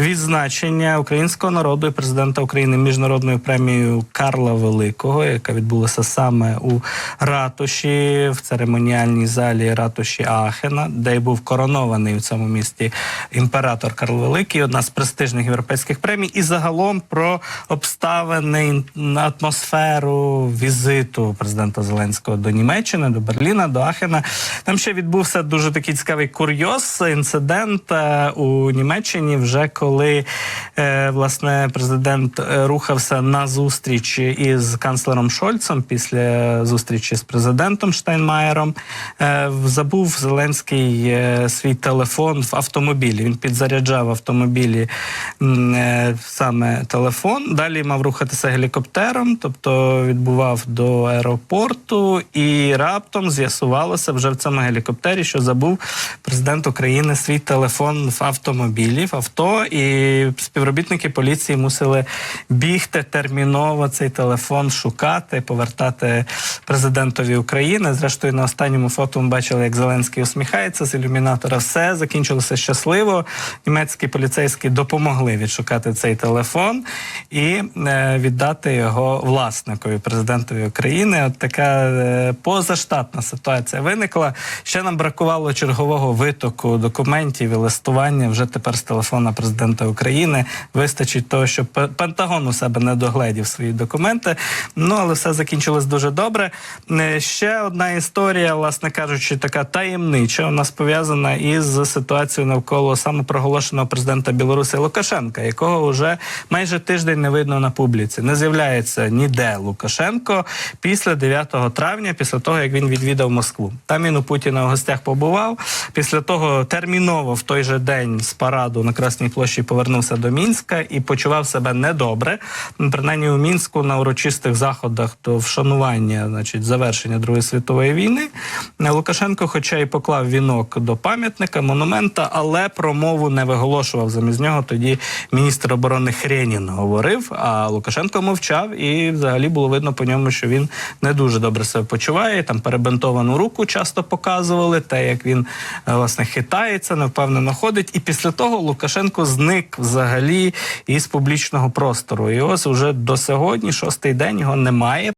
відзначення українського народу і президента України міжнародною премією Карла Великого, яка відбулася саме у ратуші в церемоніальній залі ратуші Ахена, де й був коронований у цьому місті імператор Карл Великий, одна з престижних європейських премій, і загалом про обставини ін- атмосферу візиту президента Зеленського до Німеччини, до Берліна, до Ахена. Там ще відбувся дуже такий цікавий курйоз, інцидент е, у Німеччині, вже коли е, власне президент е, рухався на зустріч із канцлером Шольцем після зустрічі з президентом Штайнмаєром. Е, забув Зеленський свій телефон в автомобілі. Він підзаряджав в автомобілі саме телефон. Далі мав рухатися гелікоптером, тобто відбував до аеропорту, і раптом з'ясувалося вже в цьому гелікоптері, що забув президент України свій телефон в автомобілі, в авто, і співробітники поліції мусили бігти терміново цей телефон шукати, повертати президентові України. Зрештою, на останньому фото ми бачили, як Зеленський усміхається з ілюмінатора. Все закінчилося щасливо. Німецькі поліцейські допомогли відшукати цей телефон і е, віддати його власникові президентові України. От така е, позаштатна ситуація виникла. Ще нам бракувало чергового витоку документів і листування вже тепер з телефона президента України. Вистачить того, Пе- Пентагон у себе не догледів свої документи. Ну але все закінчилось дуже добре. Е, Ще одна історія, власне кажучи, така таємнича. У нас пов'язана із ситуацією навколо самопроголошеного президента Білорусі Лукашенка, якого вже майже тиждень не видно на публіці. Не з'являється ніде Лукашенко після 9 травня, після того як він відвідав Москву. Там він у Путіна в гостях побував. Після того терміново в той же день з параду на Красній площі повернувся до Мінська і почував себе недобре. Ну, Принаймні у мінську на урочистих заходах до вшанування, значить, завершення Другої світової війни. Лукашенко, хоча й поклав вінок до пам'ятника, монумента, але промову не виголошував. Замість нього тоді міністр оборони Хренін говорив, а Лукашенко мовчав, і взагалі було видно по ньому, що він не дуже добре себе почуває. Там перебинтовану руку часто показували, те, як він е, власне хитається, невпевнено ходить. І після того Лукашенко зник взагалі із публічного простору. І ось уже до сьогодні, шостий день, його немає.